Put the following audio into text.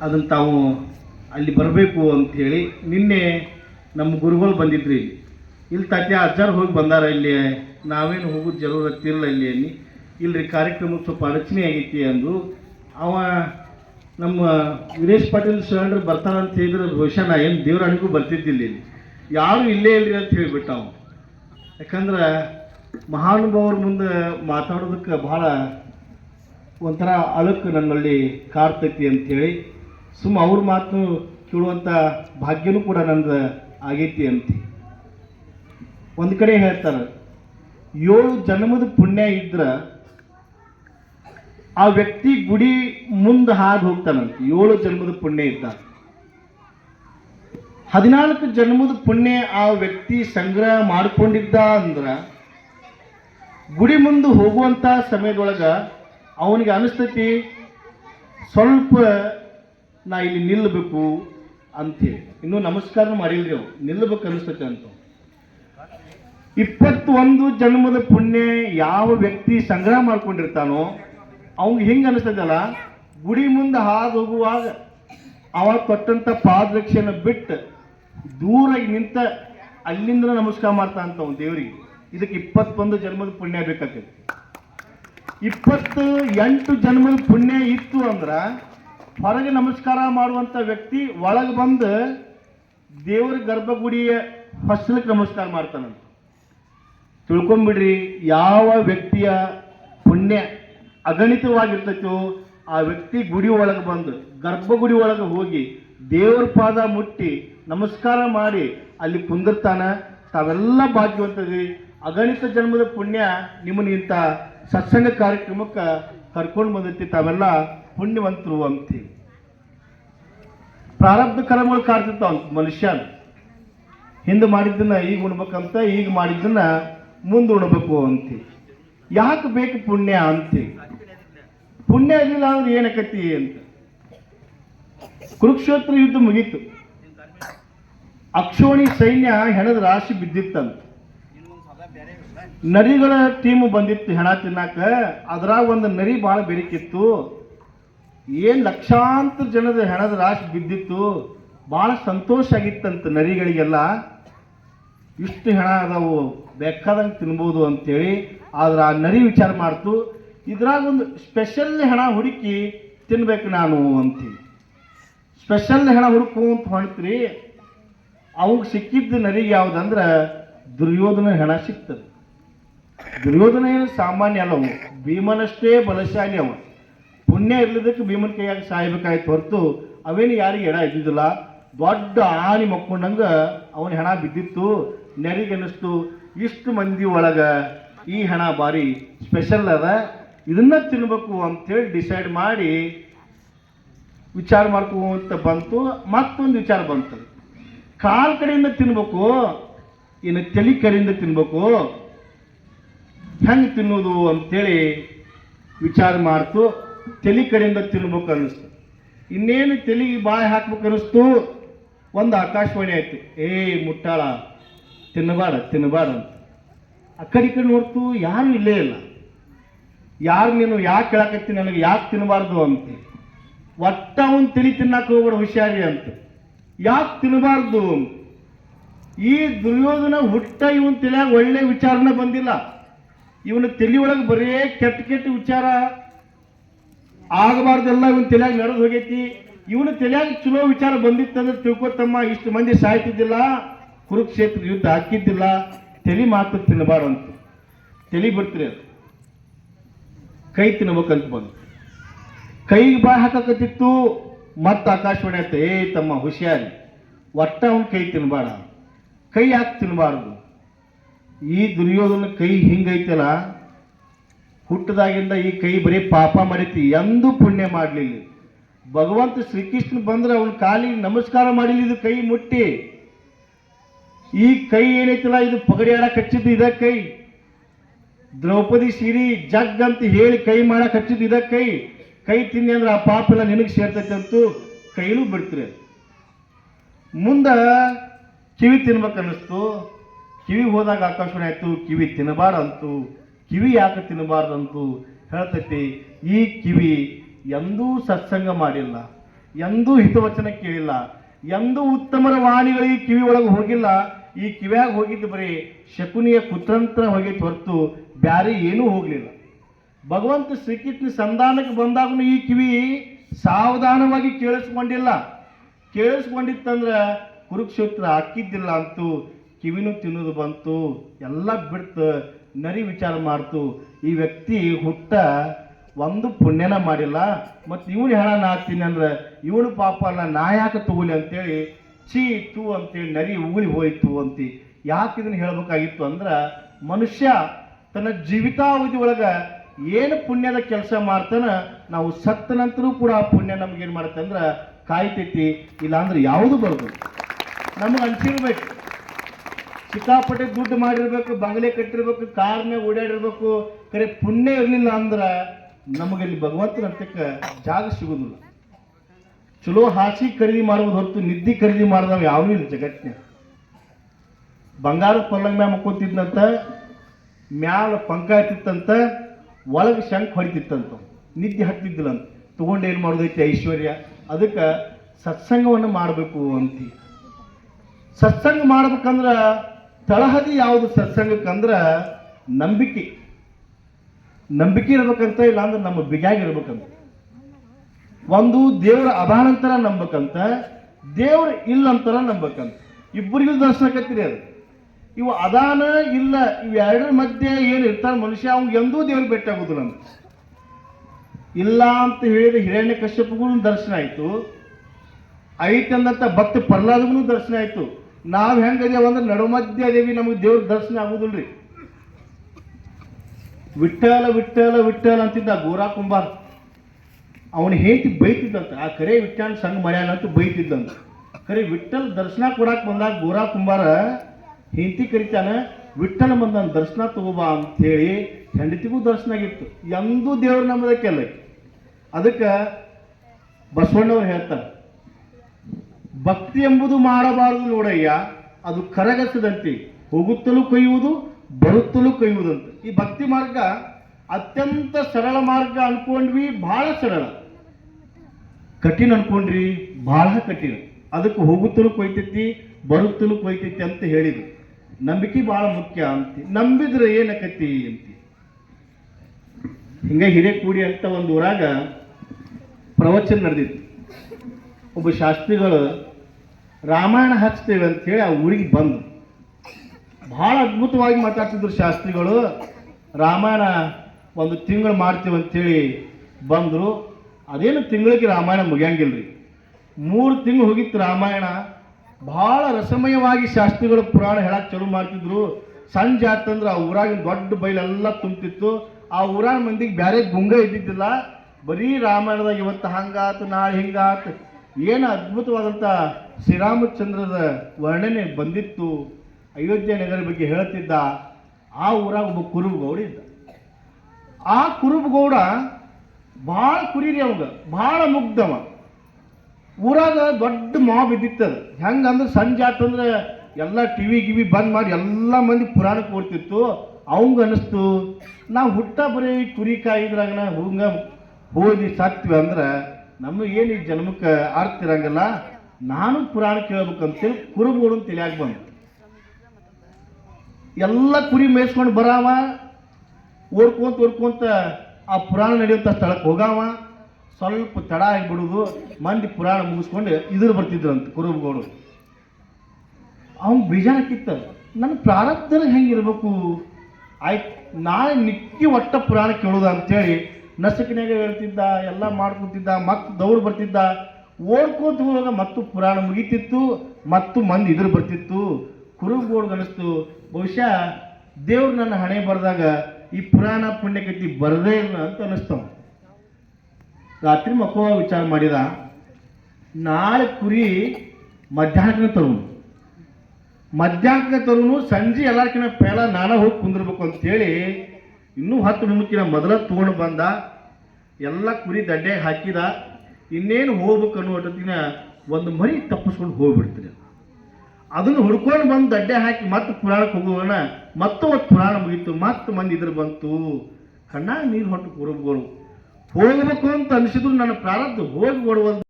ಅದನ್ನು ತಾವು ಅಲ್ಲಿ ಬರಬೇಕು ಅಂಥೇಳಿ ನಿನ್ನೆ ನಮ್ಮ ಗುರುಗಳು ಬಂದಿದ್ರಿ ಇಲ್ಲಿ. ಇಲ್ಲಿ ತಾತ್ಯ ಅಜ್ಜಾರು ಹೋಗಿ ಬಂದಾರ ಇಲ್ಲಿ, ನಾವೇನು ಹೋಗೋದು ಜರೂರ ಇಲ್ಲ ಇಲ್ಲಿ ಅನ್ನಿ ರೀ ಕಾರ್ಯಕ್ರಮಕ್ಕೆ ಸ್ವಲ್ಪ ಅಡಚಣೆ ಆಗೈತಿ ಅಂದು ಅವ ನಮ್ಮ ವೀರೇಶ್ ಪಾಟೀಲ್ ಶರಣರು ಬರ್ತಾರಂತ ಹೇಳಿದ್ರೆ ಬಹುಶಃ ನಾ ಏನು ದೇವರಾಣಿಗೂ ಬರ್ತಿದ್ದಿಲ್ಲ ಇಲ್ಲಿ. ಯಾರು ಇಲ್ಲೇ ಇಲ್ಲರಿ ಅಂತ ಹೇಳಿಬಿಟ್ಟ ಅವ. ಯಾಕಂದ್ರೆ ಮಹಾನುಭಾವ್ರ ಮುಂದೆ ಮಾತಾಡೋದಕ್ಕೆ ಬಹಳ ಒಂಥರ ಅಳಕ್ಕೆ ನನ್ನಲ್ಲಿ ಕಾಡ್ತೈತಿ ಅಂಥೇಳಿ ಸುಮ್ಮ ಅವ್ರ ಮಾತು ಕೇಳುವಂಥ ಭಾಗ್ಯನೂ ಕೂಡ ನಂದು ಆಗೈತಿ ಅಂತ. ಒಂದು ಕಡೆ ಹೇಳ್ತಾರೆ, ಏಳು ಜನ್ಮದ ಪುಣ್ಯ ಇದ್ರ ಆ ವ್ಯಕ್ತಿ ಗುಡಿ ಮುಂದೆ ಹಾದು ಹೋಗ್ತಾನಂತ, ಏಳು ಜನ್ಮದ ಪುಣ್ಯ ಇದ್ದ. ಹದಿನಾಲ್ಕು ಜನ್ಮದ ಪುಣ್ಯ ಆ ವ್ಯಕ್ತಿ ಸಂಗ್ರಹ ಮಾಡಿಕೊಂಡಿದ್ದ ಅಂದ್ರ, ಗುಡಿ ಮುಂದೆ ಹೋಗುವಂತ ಸಮಯದೊಳಗೆ ಅವನಿಗೆ ಅನಿಸ್ತೈತಿ, ಸ್ವಲ್ಪ ನಾ ಇಲ್ಲಿ ನಿಲ್ಲಬೇಕು ಅಂತೇಳಿ ಇನ್ನೂ ನಮಸ್ಕಾರ ಮಾಡಿಲ್ರಿ ಅವು ನಿಲ್ಲಬೇಕು ಅನಿಸ್ತೈತಿ ಅಂತ. ಇಪ್ಪತ್ತೊಂದು ಜನ್ಮದ ಪುಣ್ಯ ಯಾವ ವ್ಯಕ್ತಿ ಸಂಗ್ರಹ ಮಾಡ್ಕೊಂಡಿರ್ತಾನೋ, ಅವ್ನಿಗೆ ಹೆಂಗೆ ಅನಿಸ್ತದಲ್ಲ ಗುಡಿ ಮುಂದೆ ಹಾದು ಹೋಗುವಾಗ ಅವ ಕೊಟ್ಟಂಥ ಪಾದರಕ್ಷೆಯನ್ನು ಬಿಟ್ಟು ದೂರ ನಿಂತ ಅಲ್ಲಿಂದ ನಮಸ್ಕಾರ ಮಾಡ್ತಾ ಅಂತ ಅವ್ನು ದೇವರಿಗೆ. ಇದಕ್ಕೆ ಇಪ್ಪತ್ತೊಂದು ಜನ್ಮದ ಪುಣ್ಯ ಬೇಕಾಗ್ತದೆ ಇಪ್ಪತ್ತು ಎಂಟು ಜನ್ಮದ ಪುಣ್ಯ ಇತ್ತು ಅಂದ್ರ ಹೊರಗೆ ನಮಸ್ಕಾರ ಮಾಡುವಂತ ವ್ಯಕ್ತಿ ಒಳಗೆ ಬಂದು ದೇವರ ಗರ್ಭಗುಡಿಯ ಫಸಲಕ್ಕೆ ನಮಸ್ಕಾರ ಮಾಡ್ತಾನಂತ ತಿಳ್ಕೊಂಬಿಡ್ರಿ, ಯಾವ ವ್ಯಕ್ತಿಯ ಪುಣ್ಯ ಅಗಣಿತವಾಗಿರ್ತೈತೋ ಆ ವ್ಯಕ್ತಿ ಗುಡಿ ಒಳಗೆ ಬಂದು, ಗರ್ಭಗುಡಿ ಒಳಗೆ ಹೋಗಿ ದೇವರ ಪಾದ ಮುಟ್ಟಿ ನಮಸ್ಕಾರ ಮಾಡಿ ಅಲ್ಲಿ ಕುಂದಿರ್ತಾನ. ತಾವೆಲ್ಲ ಭಾಗ್ಯವಂತದ್ರಿ ಅಗಣಿತ ಜನ್ಮದ ಪುಣ್ಯ ನಿಮ್ಮನ್ನ ಇಂಥ ಸತ್ಸಂಗ ಕಾರ್ಯಕ್ರಮಕ್ಕೆ ಕರ್ಕೊಂಡು ಬಂದೈತಿ. ತಾವೆಲ್ಲ ಪುಣ್ಯವಂತರು ಅಂತೀವಿ ಪ್ರಾರಬ್ಧ ಕರ್ಮಗಳು ಕಾಡ್ತಿರ್ತಾವ ಮನುಷ್ಯನ. ಹಿಂದೆ ಮಾಡಿದ್ದನ್ನ ಈಗ ಉಣ್ಬೇಕಂತ ಈಗ ಮಾಡಿದ್ದನ್ನ ಮುಂದೆ ಉಣ್ಬೇಕು ಅಂತೀವಿ ಯಾಕೆ ಬೇಕು ಪುಣ್ಯ ಅಂತೀವಿ ಪುಣ್ಯ ಇರಲಿಲ್ಲ ಅಂದ್ರೆ ಏನಕತಿ ಅಂತ. ಕುರುಕ್ಷೇತ್ರ ಯುದ್ಧ ಮುಗೀತು. ಅಕ್ಷೋಣಿ ಸೈನ್ಯ ಹೆಣದ ರಾಶಿ ಬಿದ್ದಿತ್ತಂತ. ನರಿಗಳ ಟೀಮ್ ಬಂದಿತ್ತು ಹೆಣ ತಿನ್ನಾಕ. ಅದ್ರಾಗ ಒಂದು ನರಿ ಬಹಳ ಬೆರಿಕಿತ್ತು. ಏನ್ ಲಕ್ಷಾಂತರ ಜನದ ಹೆಣದ ರಾಶಿ ಬಿದ್ದಿತ್ತು, ಬಹಳ ಸಂತೋಷ ಆಗಿತ್ತಂತ ನರಿಗಳಿಗೆಲ್ಲ. ಇಷ್ಟು ಹೆಣ ಅದಾವು ಬೇಕಾದಂಗೆ ತಿನ್ಬೋದು ಅಂತೇಳಿ ಆದ್ರೆ ಆ ನರಿ ವಿಚಾರ ಮಾಡ್ತು, ಇದ್ರಾಗ ಒಂದು ಸ್ಪೆಷಲ್ ಹೆಣ ಹುಡುಕಿ ತಿನ್ಬೇಕು ನಾನು ಅಂತೀವಿ. ಸ್ಪೆಷಲ್ ಹೆಣ ಹುಡುಕು ಅಂತ ಹೊಣ್ತ್ರಿ ಅವಾಗ ಸಿಕ್ಕಿದ್ದ ನರಿಗೆ ಯಾವುದಂದ್ರೆ ದುರ್ಯೋಧನ ಹೆಣ ಸಿಗ್ತದೆ ದುರ್ಯೋಧನ ಏನು ಸಾಮಾನ್ಯ ಅಲ್ಲ ಭೀಮನಷ್ಟೇ ಬಲಶಾಲಿ ಅವ. ಪುಣ್ಯ ಇರ್ಲಿದ್ದಕ್ಕೆ ಭೀಮನ ಕೈಯಾಗಿ ಸಾಯ್ಬೇಕಾಯ್ತು ಹೊರತು ಅವೇನು ಯಾರಿಗೆ ಹೆಣ ಇದ್ದಿದ್ದಿಲ್ಲ. ದೊಡ್ಡ ಆನಿ ಮಕ್ಕೊಂಡಂಗ ಅವನ ಹೆಣ ಬಿದ್ದಿತ್ತು. ನೆರಿಗೆ ಅನ್ನಿಸ್ತು ಇಷ್ಟು ಮಂದಿ ಒಳಗೆ ಈ ಹೆಣ ಭಾರಿ ಸ್ಪೆಷಲ್ ಅದ. ಇದನ್ನ ತಿನ್ಬೇಕು ಅಂತೇಳಿ ಡಿಸೈಡ್ ಮಾಡಿ ವಿಚಾರ ಮಾಡ್ಕೊಂತ ಬಂತು. ಮತ್ತೊಂದು ವಿಚಾರ ಬಂತು. ಕಾಲು ಕಡೆಯಿಂದ ತಿನ್ಬೇಕು, ಇನ್ನು ತಲೆ ಕಡೆಯಿಂದ ತಿನ್ಬೇಕು. ಹೆಂಗೆ ತಿನ್ನೋದು ಅಂತೇಳಿ ವಿಚಾರ ಮಾಡ್ತು. ತಲೆ ಕಡೆಯಿಂದ ತಿನ್ಬೇಕು ಅನ್ನಿಸ್ತು. ಇನ್ನೇನು ತಲೆಗೆ ಬಾಯಿ ಹಾಕ್ಬೇಕು ಅನ್ನಿಸ್ತು. ಒಂದು ಆಕಾಶವಾಣಿ ಆಯಿತು. ಏ, ಮುಟ್ಟಾಳ, ತಿನ್ನಬೇಡ ತಿನ್ನಬೇಡ ಅಂತ. ಆ ಕಡೆ ಈ ಕಡೆ ನೋಡ್ತು, ಯಾರು ಇಲ್ಲೇ ಇಲ್ಲ. ಯಾರು ನೀನು ಯಾಕೆ ಕೇಳಕತ್ತಿ? ನನಗೆ ಯಾಕೆ ತಿನ್ನಬಾರ್ದು ಅಂತ. ಒಟ್ಟ ಅವನ್ ತಲೆ ತಿನ್ನಕ್ಕೆ ಹೋಗ್ಬೇಡ, ಹುಷಾರಿ ಅಂತ. ಯಾಕೆ ತಿನ್ನಬಾರ್ದು? ಈ ದುರ್ಯೋಧನ ಹುಟ್ಟ ಇವನ್ ತಲೆಯಾಗ ಒಳ್ಳೆ ವಿಚಾರನ ಬಂದಿಲ್ಲ. ಇವನ ಒಳಗೆ ಬರೀ ಕೆಟ್ಟ ಕೆಟ್ಟ ವಿಚಾರ. ಆಗಬಾರ್ದೆಲ್ಲ ಇವನ್ ತಲೆಯಾಗ ನಡೆದು ಹೋಗೈತಿ. ಇವನು ತಲೆಯಾಗ ಚಲೋ ವಿಚಾರ ಬಂದಿತ್ತಂದ್ರೆ ತಿಳ್ಕೊತಮ್ಮ ಇಷ್ಟು ಮಂದಿ ಸಾಯ್ತಿದ್ದಿಲ್ಲ ಕುರುಕ್ಷೇತ್ರ ಯುದ್ಧ ಹಾಕಿದ್ದಿಲ್ಲ. ತಲೆ ಮಾತು ತಿನ್ನಬಾರಂತ ತಲೆ ಬಿಡ್ತೀರಿ ಅದು. ಕೈ ತಿನ್ಬೇಕಂತ ಬಂದು ಕೈಗೆ ಬಾಯಿ ಹಾಕಕತ್ತಿತ್ತು, ಮತ್ತೆ ಆಕಾಶವಾಣಿ ಆಯ್ತು ಏ ತಮ್ಮ, ಹುಷಾರಿ. ಒಟ್ಟ ಅವನ್ ಕೈ ತಿನ್ನಬಾರ ಕೈ ಯಾಕೆ ತಿನ್ನಬಾರ್ದು ಈ ದುರ್ಯೋಧನ ಕೈ ಹಿಂಗೈತಲ್ಲ ಹುಟ್ಟದಾಗಿಂದ ಈ ಕೈ ಬರೀ ಪಾಪ ಮಾಡೈತಿ ಎಂದೂ ಪುಣ್ಯ ಮಾಡಲಿಲ್ಲ. ಭಗವಂತ ಶ್ರೀಕೃಷ್ಣ ಬಂದ್ರೆ ಅವನ ಕಾಲಿಗೆ ನಮಸ್ಕಾರ ಮಾಡಿಲ್ಲ, ಇದು ಕೈ ಮುಟ್ಟಿ. ಈ ಕೈ ಏನೈತಲ್ಲ, ಇದು ಪಗಡಿ ಆಡಕ್ಕೆ ಹಚ್ಚಿದ್ದು ಇದ ಕೈ. ದ್ರೌಪದಿ ಸಿರಿ ಜಗ್ ಅಂತ ಹೇಳಿ ಕೈ ಮಾಡಕ್ಕೆ ಹಚ್ಚಿದ್ದು ಇದ ಕೈ. ಕೈ ತಿನ್ನಿ ಅಂದ್ರೆ ಆ ಪಾಪ ಎಲ್ಲ ನಿನಗೆ ಸೇರ್ತೈತೆ ಅಂತೂ ಕೈಲೂ ಬಿಡ್ತೀರಿ. ಮುಂದ ಕಿವಿ ತಿನ್ಬೇಕು ಅನ್ನಿಸ್ತು ಕಿವಿ ಹೋದಾಗ ಆಕಾಶವಾಣಿ ಆಯ್ತು, ಕಿವಿ ತಿನ್ನಬಾರ್ದಂತು. ಕಿವಿ ಯಾಕೆ ತಿನ್ನಬಾರ್ದಂತು ಹೇಳ್ತೈತಿ, ಈ ಕಿವಿ ಎಂದೂ ಸತ್ಸಂಗ ಮಾಡಿಲ್ಲ, ಎಂದೂ ಹಿತವಚನ ಕೇಳಿಲ್ಲ, ಎಂದೂ ಉತ್ತಮರ ವಾಣಿಗಳಿಗೆ ಕಿವಿ ಒಳಗೆ ಹೋಗಿಲ್ಲ, ಈ ಕಿವ್ಯಾಗ ಹೋಗಿದ್ದು ಬರೀ ಶಕುನಿಯ ಕುತಂತ್ರ ಹೋಗಿತ್ತು ಹೊರತು ಬ್ಯಾರೆ ಏನೂ ಹೋಗಲಿಲ್ಲ. ಭಗವಂತ ಶ್ರೀಕೃಷ್ಣ ಸಂಧಾನಕ್ಕೆ ಬಂದಾಗೂ ಈ ಕಿವಿ ಸಾವಧಾನವಾಗಿ ಕೇಳಿಸ್ಕೊಂಡಿಲ್ಲ. ಕೇಳಿಸ್ಕೊಂಡಿತ್ತಂದ್ರೆ ಕುರುಕ್ಷೇತ್ರ ಹಾಕಿದ್ದಿಲ್ಲ ಅಂತೂ ಕಿವಿನೂ ತಿನ್ನೋದು ಬಂತು, ಎಲ್ಲ ಬಿಡ್ತು ನರಿ ವಿಚಾರ ಮಾಡ್ತು. ಈ ವ್ಯಕ್ತಿ ಹುಟ್ಟ ಒಂದು ಪುಣ್ಯನ ಮಾಡಿಲ್ಲ. ಮತ್ತು ಇವನು ಹೇಳ ನಾ ಹಾಕ್ತೀನಿ ಅಂದ್ರೆ ಇವನು ಪಾಪ ಅಲ್ಲ, ನಾ ಯಾಕೆ ತಗೋಲಿ ಅಂತೇಳಿ ಚೀ ಇತ್ತು ಅಂತೇಳಿ ನರಿ ಉಗುಳಿ ಹೋಯ್ತು ಅಂತ. ಯಾಕೆ ಇದನ್ನು ಹೇಳಬೇಕಾಗಿತ್ತು ಅಂದ್ರೆ ಮನುಷ್ಯ ತನ್ನ ಜೀವಿತಾವಧಿ ಒಳಗೆ ಏನು ಪುಣ್ಯದ ಕೆಲಸ ಮಾಡ್ತಾನ, ನಾವು ಸತ್ತ ನಂತರ ಕೂಡ ಆ ಪುಣ್ಯ ನಮ್ಗೆ ಏನು ಮಾಡುತ್ತೆ ಅಂದ್ರೆ ಕಾಯ್ತೈತಿ. ಇಲ್ಲಾಂದ್ರೆ ಯಾವುದು ಬರೋದು ನಮಗೆ ಅನ್ಸಿರ್ಬೇಕು. ಸಿಕ್ಕಾಪಟ್ಟೆ ದುಡ್ಡು ಮಾಡಿರ್ಬೇಕು, ಬಂಗಲೆ ಕಟ್ಟಿರ್ಬೇಕು ಕಾರ್ನ ಓಡಾಡಿರ್ಬೇಕು, ಕರೆ ಪುಣ್ಯ ಇರಲಿಲ್ಲ ಅಂದ್ರೆ ಇಲ್ಲಿ ಭಗವಂತನ ಅಂತಕ್ಕೆ ಜಾಗ ಸಿಗೋದಿಲ್ಲ. ಚಲೋ ಹಾಸಿ ಖರೀದಿ ಮಾಡುವುದು ಹೊರತು ನಿದ್ದೆ ಖರೀದಿ ಮಾಡಿದವ ಯಾವೂ ಇಲ್ಲ ಜಗತ್ತಿನ ಬಂಗಾರ ಪಲ್ಲಂಗ ಮ್ಯಾಲ ಮಕ್ಕೋತಿದ್ನಂತ, ಮ್ಯಾಲ ಪಂಕ ಇರ್ತಿತ್ತಂತ, ಒಳಗೆ ಶಂಖ ಹೊಡಿತಿತ್ತಂತ. ನಿದ್ದೆ ಹತ್ತಿದ್ದಿಲ್ಲಂತ. ತಗೊಂಡು ಏನು ಮಾಡೋದೈತಿ ಐಶ್ವರ್ಯ? ಅದಕ್ಕೆ ಸತ್ಸಂಗವನ್ನು ಮಾಡಬೇಕು ಅಂತ. ಸತ್ಸಂಗ ಮಾಡ್ಬೇಕಂದ್ರ ತಳಹದಿ ಯಾವುದು ಸತ್ಸಂಗಕ್ಕಂದ್ರ ನಂಬಿಕೆ. ನಂಬಿಕೆ ಇರ್ಬೇಕಂತ ಇಲ್ಲ ಅಂದ್ರೆ ನಮ್ಮ ಬಿಗ್ಯಾಗ ಇರ್ಬೇಕಂತ. ಒಂದು ದೇವರ ಅಭಾನಂತರ ನಂಬಕಂತ, ದೇವ್ರ ಇಲ್ಲಂತರ ನಂಬಕಂತ. ಇಬ್ಬರಿಗೂ ದರ್ಶನ ಕತ್ತಿರಿ ಅದು. ಇವು ಅದಾನ, ಇಲ್ಲ, ಇವು ಎರಡರ ಮಧ್ಯೆ ಏನು ಇರ್ತಾನೆ ಮನುಷ್ಯ ಅವ್ನು ಎಂದೂ ದೇವ್ರಿಗೆ ಭೇಟಿ ಆಗುದಿಲ್ಲ ಅಂತ ಇಲ್ಲ ಅಂತ ಹೇಳಿದ ಹಿರಣ್ಯ ಕಶ್ಯಪಗೂ ದರ್ಶನ ಆಯ್ತು. ಐತಂದಂತ ಭಕ್ತ ಪ್ರಹ್ಲಾದಗೂ ದರ್ಶನ ಆಯ್ತು. ನಾವ್ ಹೆಂಗದೇವ ಅಂದ್ರೆ ನಡುಮಧ್ಯ ದೇವಿ ನಮಗೆ ದೇವ್ರ ದರ್ಶನ ಆಗುದಿಲ್ರಿ. ವಿಠಲ ವಿಠಲ ವಿಠಲ ಅಂತಿದ್ದ ಗೋರಾ ಕುಂಬಾರ. ಅವನು ಹೇಂತಿ ಬೈತಿದ್ದಂತ ಆ ಕರೆ ವಿಠಾನ್ ಸಂಗ ಮರ್ಯಾನ ಅಂತ ಬೈತಿದ್ದಂತ ಕರೆ ವಿಠಲ್ ದರ್ಶನ ಕೊಡಾಕ್ ಬಂದಾಗ ಗೋರಾ ಕುಂಬಾರ ಹೆಂಡತಿ ಕರಿತಾನೆ ವಿಠಲ್ ಬಂದ ದರ್ಶನ ತಗೋಬಾ ಅಂತ ಹೇಳಿ ಹೆಂಡತಿಗೂ ದರ್ಶನ ಆಗಿತ್ತು. ಎಂದೂ ದೇವ್ರ ನಂಬದಕ್ಕೆಲ್ಲ. ಅದಕ್ಕೆ ಬಸವಣ್ಣವ್ರು ಹೇಳ್ತಾರೆ ಭಕ್ತಿ ಎಂಬುದು ಮಾಡಬಾರದು ನೋಡಯ್ಯ. ಅದು ಕರಗಸದಂತೆ ಹೋಗುತ್ತಲೂ ಕೊಯ್ಯುವುದು, ಬರುತ್ತಲೂ ಕೊಯ್ಯುವುದಂತ. ಈ ಭಕ್ತಿ ಮಾರ್ಗ ಅತ್ಯಂತ ಸರಳ ಮಾರ್ಗ ಅನ್ಕೊಂಡ್ವಿ, ಬಹಳ ಸರಳ. ಕಠಿಣ ಅನ್ಕೊಂಡ್ರಿ, ಬಹಳ ಕಠಿಣ. ಅದಕ್ಕೆ ಹೋಗುತ್ತಲೂ ಕೊಯ್ತೈತಿ, ಬರುತ್ತಲೂ ಕೊಯ್ತೈತಿ ಅಂತ ಹೇಳಿದ್ರು. ನಂಬಿಕೆ ಬಹಳ ಮುಖ್ಯ ಅಂತ. ನಂಬಿದ್ರೆ ಏನಕತಿ ಅಂತಿ. ಹಿಂಗ ಹಿರೇಕೂಡಿ ಅಂತ ಒಂದು ಊರಾಗ ಪ್ರವಚನ ನಡೆದಿತ್ತು. ಒಬ್ಬ ಶಾಸ್ತ್ರಿಗಳು, ರಾಮಾಯಣ ಹಚ್ತೇವೆ ಅಂತ ಹೇಳಿ ಆ ಊರಿಗೆ ಬಂದು, ಬಹಳ ಅದ್ಭುತವಾಗಿ ಮಾತಾಡ್ತಿದ್ರು ಶಾಸ್ತ್ರಿಗಳು. ರಾಮಾಯಣ ಒಂದು ತಿಂಗಳು ಮಾಡ್ತೀವಿ ಅಂತೇಳಿ ಬಂದರು. ಅದೇನು ತಿಂಗಳಿಗೆ ರಾಮಾಯಣ ಮುಗಿಯಂಗಿಲ್ರಿ. ಮೂರು ತಿಂಗಳು ಹೋಗಿತ್ತು ರಾಮಾಯಣ. ಬಹಳ ರಸಮಯವಾಗಿ ಶಾಸ್ತ್ರಿಗಳು ಪುರಾಣ ಹೇಳಕ್ಕೆ ಚಾಲು ಮಾಡ್ತಿದ್ರು. ಸಂಜೆ ಆತಂದ್ರೆ ಆ ಊರಾಗಿನ ದೊಡ್ಡ ಬೈಲೆಲ್ಲ ತುಂಬ್ತಿತ್ತು. ಆ ಊರಾನ ಮಂದಿಗೆ ಬೇರೆ ಗುಂಗ ಇದ್ದಿದ್ದಿಲ್ಲ. ಬರೀ ರಾಮಾಯಣದಾಗ ಇವತ್ತು ಹಂಗಾತು, ನಾಳೆ ಹಿಂಗಾತು ಏನು ಅದ್ಭುತವಾದಂಥ ಶ್ರೀರಾಮಚಂದ್ರದ ವರ್ಣನೆ ಬಂದಿತ್ತು? ಅಯೋಧ್ಯೆ ನಗರ ಬಗ್ಗೆ ಹೇಳ್ತಿದ್ದ ಆ ಊರಾಗ ಒಬ್ಬ ಕುರುಬ ಗೌಡ ಇದ್ದ. ಆ ಕುರುಬ ಗೌಡ ಭಾಳ ಕುರಿರಿ ಅವಾಗ, ಭಾಳ ಮುಗ್ಧವ. ಊರಾಗ ದೊಡ್ಡ ಮಾವು ಬಿದ್ದಿತ್ತದ ಹೆಂಗಂದ್ರೆ ಸಂಜೆ ಆತಂದ್ರೆ ಎಲ್ಲ ಟಿವಿ ಗಿವಿ ಬಂದ್ ಮಾಡಿ ಎಲ್ಲ ಮಂದಿ ಪುರಾಣಕ್ಕೆ ಓಡ್ತಿತ್ತು. ಅವಂಗ ಅನಿಸ್ತು ನಾವು ಹುಟ್ಟ ಬರೀ ಕುರಿ ಕಾಯಿದ್ರಾಗ ಹಂಗ ಹೋಗಿ ಸತ್ವಿ ಅಂದ್ರೆ ನಮಗೆ ಏನು ಈ ಜನ್ಮಕ್ಕೆ ಅರ್ಥ ಇರಂಗಿಲ್ಲ. ನಾನು ಪುರಾಣ ಕೇಳ್ಬೇಕಂತೇಳಿ ಅಂತ ತಿಳಿಯಾಕ ಬಂದು. ಎಲ್ಲ ಕುರಿ ಮೇಯಿಸ್ಕೊಂಡು ಬರಾವ ಓಡ್ಕೊಂತ ಓಡ್ಕೊಂತ ಆ ಪುರಾಣ ನಡೆಯುವಂಥ ಸ್ಥಳಕ್ಕೆ ಹೋಗಾವ. ಸ್ವಲ್ಪ ತಡ ಆಗಿಬಿಡುದು, ಮಂದಿ ಪುರಾಣ ಮುಗಿಸ್ಕೊಂಡು ಇದ್ರ ಬರ್ತಿದ್ರು ಅಂತ ಕುರುಬಗೋಡು ಅವ್ನು ಬೇಜಾರಾಕಿತ್ತ ನನ್ನ ಪ್ರಾರಬ್ಧನ ಹೆಂಗಿರ್ಬೇಕು? ಆಯ್ತು, ನಾಳೆ ನಿಕ್ಕಿ ಒಟ್ಟ ಪುರಾಣ ಕೇಳೋದ ಅಂತೇಳಿ ನಸಕಿನಾಗ ಹೇಳ್ತಿದ್ದ, ಎಲ್ಲ ಮಾಡ್ಕೊತಿದ್ದ, ಮತ್ತು ದೌಡ್ ಬರ್ತಿದ್ದ, ಓಡ್ಕೊಂತ ಹೋದಾಗ ಮತ್ತು ಪುರಾಣ ಮುಗಿತಿತ್ತು, ಮತ್ತು ಮಂದಿ ಇದ್ರ ಬರ್ತಿತ್ತು ಕುರುಗೋಡ್ಗನಿಸ್ತು ಬಹುಶಃ ದೇವ್ರು ನನ್ನ ಹಣೆ ಬರೆದಾಗ ಈ ಪುರಾಣ ಪುಣ್ಯಕತಿ ಬರದೇ ಇಲ್ಲ ಅಂತ ಅನಿಸ್ತಾವ ರಾತ್ರಿ ಮಕ್ಕಳ ವಿಚಾರ ಮಾಡಿದ, ನಾಳೆ ಕುರಿ ಮಧ್ಯಾಹ್ನ ತರುನು. ಮಧ್ಯಾಹ್ನ ತರುನು, ಸಂಜೆ ಎಲ್ಲಾರ್ಕಿನ ಪೇಳ ನಾನ ಹೋಗಿ ಕುಂದಿರ್ಬೇಕು ಅಂತೇಳಿ ಇನ್ನೂ ಹತ್ತು ಮುಣುಕಿನ ಮೊದಲ ತಗೊಂಡು ಬಂದ, ಎಲ್ಲ ಕುರಿ ದಡ್ಡೆ ಹಾಕಿದ, ಇನ್ನೇನು ಹೋಗ್ಬೇಕು ಅನ್ನೋಟಿನ ಒಂದು ಮರಿ ತಪ್ಪಿಸ್ಕೊಂಡು ಹೋಗ್ಬಿಡ್ತೀನಿ. ಅದನ್ನು ಹುಡ್ಕೊಂಡು ಬಂದು ದಡ್ಡೆ ಹಾಕಿ ಮತ್ತೆ ಪುರಾಣಕ್ಕೆ ಹೋಗುವಣ ಒಂದು ಪುರಾಣ ಮುಗೀತು, ಮತ್ತೆ ಮಂದಿ ಇದ್ರ ಬಂತು. ಕಣ್ಣಾಗ ನೀರು ಹೊಟ್ಟು ಕುರುಬ್ಗಳು. ಹೋಗ್ಬೇಕು ಅಂತ ಅನಿಸಿದ್ರು ನನ್ನ ಪ್ರಾರಬ್ಧ ಹೋಗಿ ಓಡುವಂತ